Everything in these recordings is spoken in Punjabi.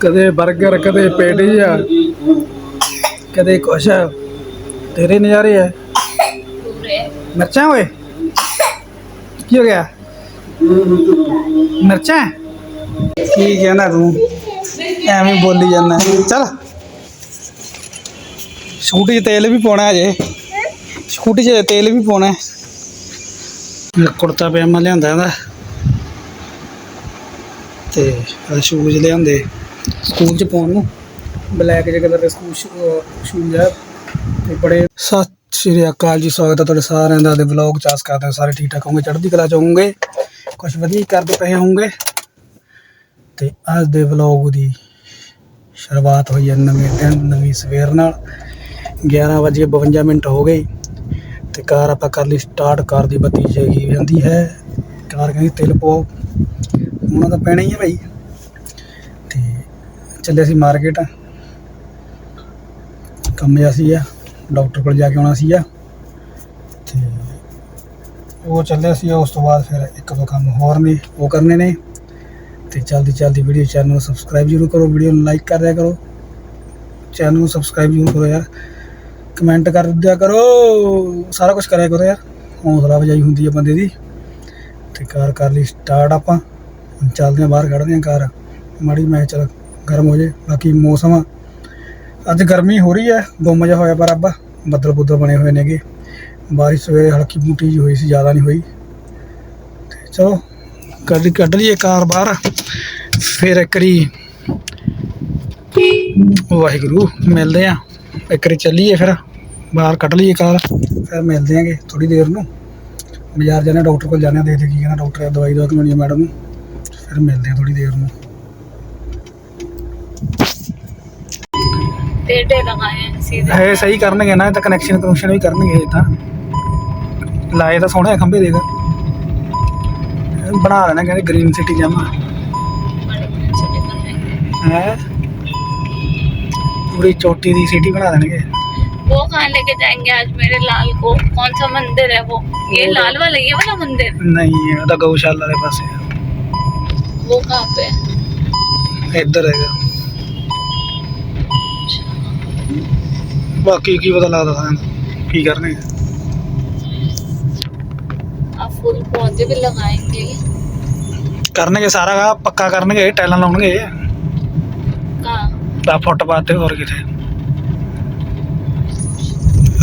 ਕਦੇ 버ਗਰ ਕਦੇ ਪੇਟੀਆ ਕਦੇ ਕੁਛ ਤੇਰੇ ਨਜ਼ਾਰੇ ਆ। ਮਿਰਚਾਂ ਓਏ। ਕੀ ਹੋ ਗਿਆ? ਮਿਰਚਾਂ? ਕੀ ਕਹਿਣਾ ਤੂੰ? ਐਵੇਂ ਬੋਲੀ ਜਾਂਦਾ। ਚਲ। ਸਕੂਟੀ 'ਚ ਤੇਲ ਵੀ ਪਾਉਣਾ ਅਜੇ ਸਕੂਟੀ 'ਚ ਤੇਲ ਵੀ ਪਾਉਣਾ। ਇਹ ਕੁੜਤਾ ਪਜਾਮਾ ਲਿਆਂਦਾ ਇਹਦਾ ਤੇ ਸ਼ੂਜ਼ ਲਿਆਂਦੇ। ਸਕੂਲ 'ਚ ਪਾਉਣ ਨੂੰ। ਬਲੈਕ ਜਿਹੇ ਕਲਰ ਦੇ ਸਕੂਲ ਸ਼ੂਜ਼ ਆ। ਤੇ ਬੜੇ ਸਤਿ ਸ਼੍ਰੀ ਅਕਾਲ ਜੀ, ਸਵਾਗਤ ਹੈ ਤੁਹਾਡੇ ਸਾਰਿਆਂ ਦਾ। ਦੇ ਵਲੌਗ ਚਾਸ ਕਰਦੇ ਹਾਂ ਸਾਰੇ ਠੀਕ ਠਾਕ ਹੋਗੇ ਚੜ੍ਹਦੀ ਕਲਾ ਚ ਹੋਵੋਗੇ। ਕੁਝ ਵਧੀਆ ਕਰਦੇ ਪਏ ਹੋਗੇ ਤੇ ਅੱਜ ਦੇ ਵਲੌਗ ਦੀ ਸ਼ੁਰੂਆਤ ਹੋਈ ਹੈ ਨਵੇਂ ਦਿਨ, ਨਵੀਂ ਸਵੇਰ ਨਾਲ। 11 ਵਜੇ 52 ਮਿੰਟ ਹੋ ਗਏ। ਤੇ ਕਾਰ ਆਪਾਂ ਕਰ ਲਈ ਸਟਾਰਟ ਕਾਰ ਦੀ ਬੱਤੀ ਜਗੀ ਜਾਂਦੀ ਹੈ। ਕਾਰ ਕਹਿੰਦੀ ਤਿਲ ਪਾਓ ਉਹਨਾਂ ਦਾ ਪੈਣਾ ਹੀ ਹੈ ਭਾਈ। ਤੇ ਚੱਲੇ ਸੀ ਮਾਰਕੀਟ। ਕੰਮ ਜਿਹਾ ਸੀ ਆ, ਡਾਕਟਰ ਕੋਲ ਜਾ ਕੇ ਆਉਣਾ ਸੀ ਆ ਤੇ ਉਹ ਚੱਲਿਆ ਸੀ, ਉਸ ਤੋਂ ਬਾਅਦ ਫਿਰ ਇੱਕ ਦੋ ਕੰਮ ਹੋਰ ਨੇ, ਉਹ ਕਰਨੇ ਨੇ। ਤੇ ਜਲਦੀ ਜਲਦੀ ਵੀਡੀਓ ਚੈਨਲ ਨੂੰ ਸਬਸਕ੍ਰਾਈਬ ਜ਼ਰੂਰ ਕਰੋ ਵੀਡੀਓ ਨੂੰ ਲਾਈਕ ਕਰ ਦਿਆ ਕਰੋ। ਚੈਨਲ ਨੂੰ ਸਬਸਕ੍ਰਾਈਬ ਜ਼ਰੂਰ ਕਰੋ ਯਾਰ। ਕਮੈਂਟ ਕਰ ਦਿਆ ਕਰੋ। ਸਾਰਾ ਕੁਝ ਕਰਿਆ ਕਰੋ ਯਾਰ। ਹੌਸਲਾ ਵਜਾਈ ਹੁੰਦੀ ਹੈ ਬੰਦੇ ਦੀ। ਤੇ ਕਾਰ ਕਰ ਲਈ ਸਟਾਰਟ ਆਪਾਂ। ਚੱਲਦੇ ਹਾਂ, ਬਾਹਰ ਕੱਢਦੇ ਹਾਂ ਕਾਰ ਮਾੜੀ ਮੈਂ ਚਲ ਗਰਮ ਹੋ ਜੇ, ਬਾਕੀ ਮੌਸਮ ਅੱਜ ਗਰਮੀ ਹੋ ਰਹੀ ਹੈ, ਗੁੰਮ ਜਿਹਾ ਹੋਇਆ ਪਰ ਅੱਬਾ, ਬੱਦਲ ਬੁੱਦਲ ਬਣੇ ਹੋਏ ਨੇਗੇ। ਬਾਰਿਸ਼ ਸਵੇਰੇ ਹਲਕੀ ਬੂਟੀ ਜੀ ਹੋਈ ਸੀ, ਜ਼ਿਆਦਾ ਨਹੀਂ ਹੋਈ। ਤੇ ਚਲੋ, ਕੱਢ ਕੱਢ ਲਈਏ ਕਾਰ ਬਾਹਰ। ਫਿਰ ਇੱਕ ਵਾਹਿਗੁਰੂ, ਮਿਲਦੇ ਆ ਇੱਕ ਵਾਰੀ ਚੱਲੀਏ ਫਿਰ, ਬਾਹਰ ਕੱਢ ਲਈਏ ਕਾਰ, ਫਿਰ ਮਿਲਦੇ ਆਂਗੇ ਥੋੜੀ ਦੇਰ ਨੂੰ। ਬਾਜ਼ਾਰ ਜਾਣਾ, ਡਾਕਟਰ ਕੋਲ ਜਾਣਾ ਦੇਖਦੇ ਕੀ ਕਹਿੰਦਾ ਡਾਕਟਰ ਦਵਾਈ ਦਵਾ ਕੇ ਮੈਡਮ ਨੂੰ। ਫਿਰ ਮਿਲਦੇ ਆ ਥੋੜੀ ਦੇਰ ਨੂੰ टेढ़े लगाए हैं सीधे ਹੈ ਸਹੀ ਕਰਨਗੇ ਨਾ ਇਹ ਤਾਂ ਕਨੈਕਸ਼ਨ ਕਨੈਕਸ਼ਨ ਵੀ ਕਰਨਗੇ ਇਹ ਤਾਂ ਲਾਏ ਤਾਂ ਸੋਹਣੇ ਆ ਖੰਭੇ ਦੇਖ ਬਣਾ ਦੇਣਾ ਕਹਿੰਦੇ ਗ੍ਰੀਨ ਸਿਟੀ ਜਾਮਾ बड़े छोटे बनाएंगे ਹੈ ਪੂਰੀ ਚੋਟੀ ਦੀ ਸਿਟੀ ਬਣਾ ਦੇਣਗੇ वो कहाँ लेके जाएंगे आज मेरे लाल को कौन सा मंदिर है वो ये वो- लाल वाला ये वाला मंदिर ਨਹੀਂ ਉਹਦਾ ਗਊਸ਼ਾਲਾ ਦੇ ਪਾਸੇ वो कहाँ पे है ਇੱਧਰ ਹੈਗਾ ਬਾਕੀ ਕੀ ਪਤਾ ਲੱਗਦਾ ਸਾਨੂੰ ਕੀ ਕਰਨਗੇ आप फूल पौधे भी लगाएंगे ਕਰਨਗੇ ਸਾਰਾ ਪੱਕਾ ਕਰਨਗੇ ਟੈਲਾਂ ਲਾਉਣਗੇ कहाँ ਦਾ ਫੁੱਟਪਾਥ ਤੇ ਹੋਰ ਕਿਤੇ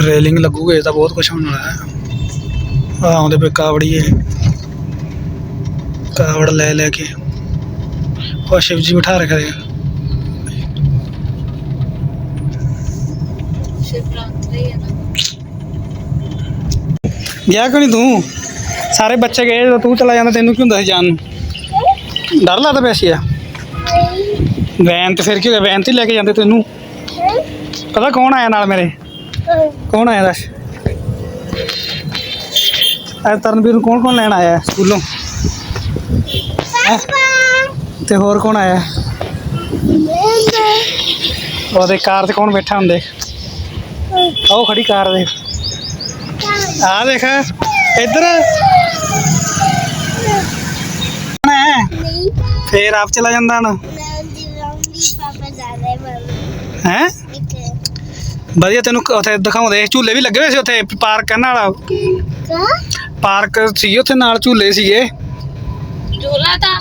ਰੇਲਿੰਗ ਲੱਗੂਗੇ ਤਾਂ ਬਹੁਤ ਕੁਝ ਹੋਣ ਵਾਲਾ ਹੈ ਆ ਆਉਂਦੇ ਪਏ ਕਾਵੜੀਏ ਕਾਵੜ ਲੈ ਲੈ ਕੇ ਉਹ ਸ਼ਿਵ ਜੀ ਬਿਠਾ ਰੱਖੇ ਆ। शिवरात्रि है ना ਗਿਆ ਕਿ ਨਹੀਂ ਤੂੰ ਸਾਰੇ ਬੱਚੇ ਗਏ ਤਾਂ ਤੂੰ ਚਲਾ ਜਾਂਦਾ ਤੈਨੂੰ ਕੀ ਹੁੰਦਾ ਸੀ ਜਾਣ ਨੂੰ ਡਰ ਲੱਗਦਾ ਪਿਆ ਸੀ ਆ ਵੈਨ ਤੇ ਫਿਰ ਕੀ ਹੋਇਆ ਵੈਨ ਤੇ ਹੀ ਲੈ ਕੇ ਜਾਂਦੇ ਤੈਨੂੰ ਪਤਾ ਕੌਣ ਆਇਆ ਨਾਲ ਮੇਰੇ ਕੌਣ ਆਇਆ ਦੱਸ ਐ ਤਰਨਵੀਰ ਨੂੰ ਕੌਣ ਕੌਣ ਲੈਣ ਆਇਆ ਸਕੂਲੋਂ ਹੈਂ? ਤੇ ਹੋਰ ਕੌਣ ਆਇਆ? ਉਹਦੇ ਕਾਰ ਤੇ ਕੌਣ ਬੈਠਾ ਹੁੰਦੇ? ਆਓ ਖੜੀ ਕਾਰ ਦੇ। ਆ ਦੇਖ ਇੱਧਰ। ਫੇਰ ਆਪ ਚਲਾ ਜਾਂਦਾ ਨਾ ਹੈ? ਵਧੀਆ ਤੈਨੂੰ ਉੱਥੇ ਦਿਖਾਉਂਦੇ ਝੂਲੇ ਵੀ ਲੱਗੇ ਹੋਏ ਸੀ ਉੱਥੇ ਪਾਰਕ ਕਰਨ ਵਾਲਾ ਪਾਰਕ ਸੀ ਉੱਥੇ ਨਾਲ ਝੂਲੇ ਸੀਗੇ। ਝੂਲਾ ਤਾਂ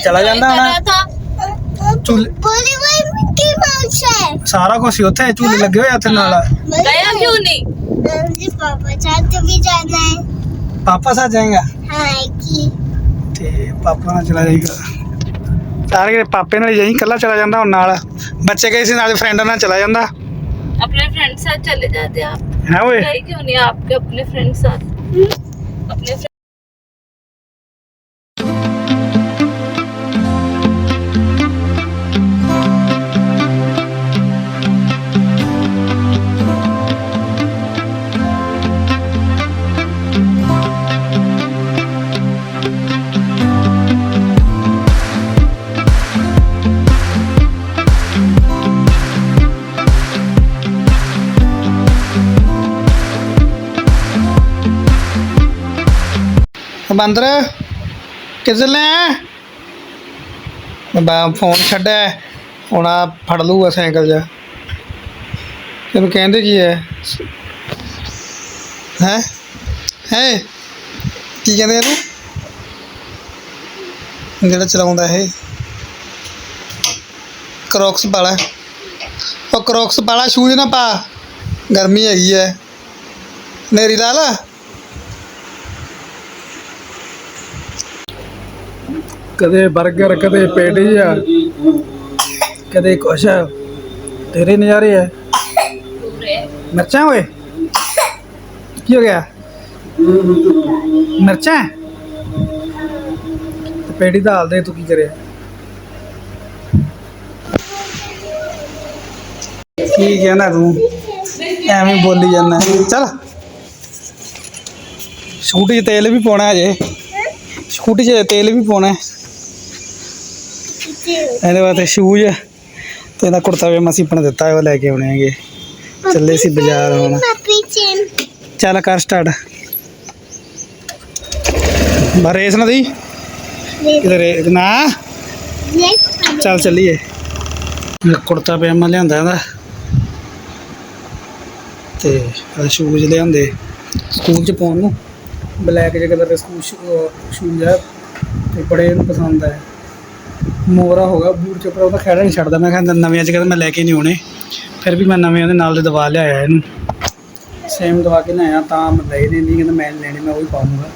चला enjoy जाता है कर ना। रहा था ਝੂਲੇ ਸਾਰਾ ਕੁਝ ਸੀ ਉੱਥੇ ਝੂਲੇ ਲੱਗੇ ਹੋਏ ਆ ਉੱਥੇ ਨਾਲ गया क्यों नहीं पापा साथ भी जाना है ਪਾਪਾ ਸਾਥ ਜਾਏਗਾ हाँ की ਤੇ ਪਾਪਾ ਨਾਲ ਚਲਾ ਜਾਏਗਾ ਸਾਰੇ ਕਿਤੇ ਪਾਪੇ ਨਾਲ ਹੀ ਜਾਈ ਇਕੱਲਾ ਚਲਾ ਜਾਂਦਾ ਹੁਣ ਨਾਲ ਬੱਚੇ ਗਏ ਸੀ ਨਾਲ ਫਰੈਂਡ ਨਾਲ ਚਲਾ ਜਾਂਦਾ अपने फ्रेंड साथ चले जाते आप ਹੈ ਓਏ गए क्यों नहीं आपके अपने फ्रेंड साथ ਬਾਂਦਰ ਕਿੱਧਰ ਲੈ ਮੈਂ ਫੋਨ ਛੱਡਿਆ। ਹੁਣ ਆ ਫੜ ਲੂਗਾ ਸਾਈਕਲ ਜਾ। ਤੈਨੂੰ ਕਹਿੰਦੇ ਕੀ ਹੈ? ਹੈ? ਹੈ? ਕੀ ਕਹਿੰਦੇ ਇਹਨੂੰ? ਜਿਹੜਾ ਚਲਾਉਂਦਾ ਇਹ। ਕਰੋਕਸ ਵਾਲਾ। ਉਹ ਕਰੋਕਸ ਵਾਲਾ ਸ਼ੂਜ਼ ਨਾ ਪਾ। ਗਰਮੀ ਹੈਗੀ ਹੈ। ਨੇਰੀ ਲਾ ਲਾ। ਕਦੇ 버ਗਰ ਕਦੇ ਪੇਟੀਆ ਕਦੇ ਕੁਛ ਤੇਰੇ ਨਜ਼ਾਰੇ ਹੈ ਮਿਰਚਾਂ ਓਏ। ਕੀ ਹੋ ਗਿਆ? ਮਿਰਚਾਂ? ਤੇ ਪੇੜੀ ਦਾਲ ਦੇ ਤੂੰ ਕੀ ਕਰਿਆ ਕੀ ਕਹਿਣਾ ਤੂੰ? ਐਵੇਂ ਹੀ ਬੋਲੀ ਜਾਂਦਾ। ਚੱਲ। ਸਕੂਟੀ 'ਚ ਤੇਲ ਵੀ ਪਾਉਣਾ ਜੇ ਸਕੂਟੀ 'ਚ ਤੇਲ ਵੀ ਪਾਉਣਾ। ਹੈ। ਇਹਦੇ ਵਾਸਤੇ ਸ਼ੂਜ਼ ਤੇ ਇਹਦਾ ਕੁੜਤਾ ਵੀ ਅਸੀਂ ਦਿੱਤਾ ਹੈ, ਉਹ ਲੈ ਕੇ ਆਉਣੇ ਹੈਗੇ। ਚੱਲੇ ਸੀ ਬਾਜ਼ਾਰ ਹੁਣ। ਚੱਲ ਕਰ ਸਟਾਰਟ ਬਾ ਰੇਸ ਨਾ ਦੀ ਕਿਤੇ ਨਾ। ਚੱਲ ਚੱਲੀਏ। ਕੁੜਤਾ ਪਜਾਮਾ ਲਿਆਂਦਾ ਇਹਦਾ। ਤੇ ਇਹ ਸ਼ੂਜ਼ ਲਿਆਂਦੇ। ਸਕੂਲ ਚ ਪਾਉਣ ਨੂੰ। ਬਲੈਕ ਜਿਹੇ ਕਲਰ ਦੇ ਸਕੂਲ ਸ਼ੂਜ਼ ਆ। ਤੇ ਬੜੇ ਇਹਨੂੰ ਪਸੰਦ ਆ ਮੋਰਾ ਹੋ ਗਿਆ, ਬੂਟ ਚੱਪਲ ਉਹਦਾ ਖੈੜਾ ਨਹੀਂ ਛੱਡਦਾ। ਮੈਂ ਕਹਿੰਦਾ ਨਵੇਂ ਅੱਜ ਕੱਲ੍ਹ ਮੈਂ ਲੈ ਕੇ ਨਹੀਂ ਆਉਣੇ। ਫਿਰ ਵੀ ਮੈਂ ਨਵੇਂ ਉਹਦੇ ਨਾਲ ਦੇ ਦਵਾ ਲਿਆਇਆ ਇਹਨੂੰ। ਸੇਮ ਦਵਾ ਕੇ ਲਿਆਇਆ, ਤਾਂ ਮੈਂ ਲਏ ਨੇ ਨਹੀਂ, ਕਹਿੰਦਾ ਮੈਂ ਨਹੀਂ ਲੈਣੇ, ਮੈਂ ਉਹ ਹੀ ਪਾਉਂਗਾ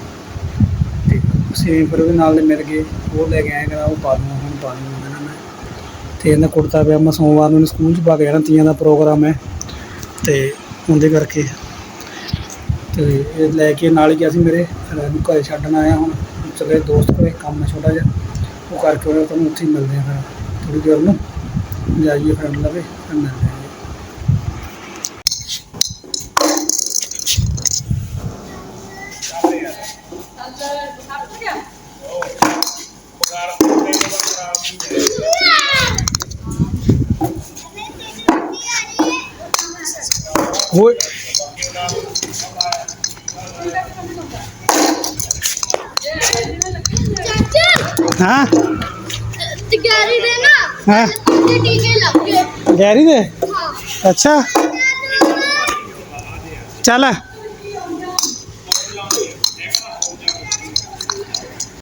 ਤੇ ਸੇਮ ਫਿਰ ਉਹਦੇ ਨਾਲ ਦੇ ਮਿਲ ਗਏ, ਉਹ ਲੈ ਕੇ ਆਇਆ, ਕਹਿੰਦਾ ਉਹ ਪਾ ਦੂੰਗਾ, ਹੁਣ ਪਾ ਦੂੰਗਾ, ਕਹਿੰਦਾ ਮੈਂ। ਤੇ ਇਹਦਾ ਕੁੜਤਾ ਪਿਆ ਮੈਂ ਸੋਮਵਾਰ ਨੂੰ ਸਕੂਲ 'ਚ ਪਾ ਕੇ ਜਾਣਾ, ਤੀਆਂ ਦਾ ਪ੍ਰੋਗਰਾਮ ਹੈ। ਤੇ ਉਹਦੇ ਕਰਕੇ ਤੇ ਇਹ ਲੈ ਕੇ ਨਾਲ ਹੀ ਗਿਆ ਸੀ ਮੇਰੇ, ਫਿਰ ਇਹਨੂੰ ਘਰੇ ਛੱਡਣ ਆਇਆ ਹੁਣ। ਚਲੇ ਦੋਸਤ ਕੋਲੇ, ਕੰਮ ਛੋਟਾ ਜਿਹਾ। ਉਹ ਕਰਕੇ ਉਹਨਾਂ ਤੁਹਾਨੂੰ ਉੱਥੇ ਹੀ ਮਿਲਦੇ ਆ ਫਿਰ ਥੋੜੀ ਦੇਰ ਨੂੰ। ਜਾਈਏ ਫਿਰ ਲਵੇ ਫਿਰ ਮਿਲਦੇ ਆ ਓਏ। ਹਾਂ? ਤੇ ਗੈਰੀ ਦੇ ਨਾ ਹਾਂ। ਤੇ ਟੀਕੇ ਲੱਗੇ ਗੈਰੀ ਦੇ? ਹਾਂ। ਅੱਛਾ। ਚੱਲ।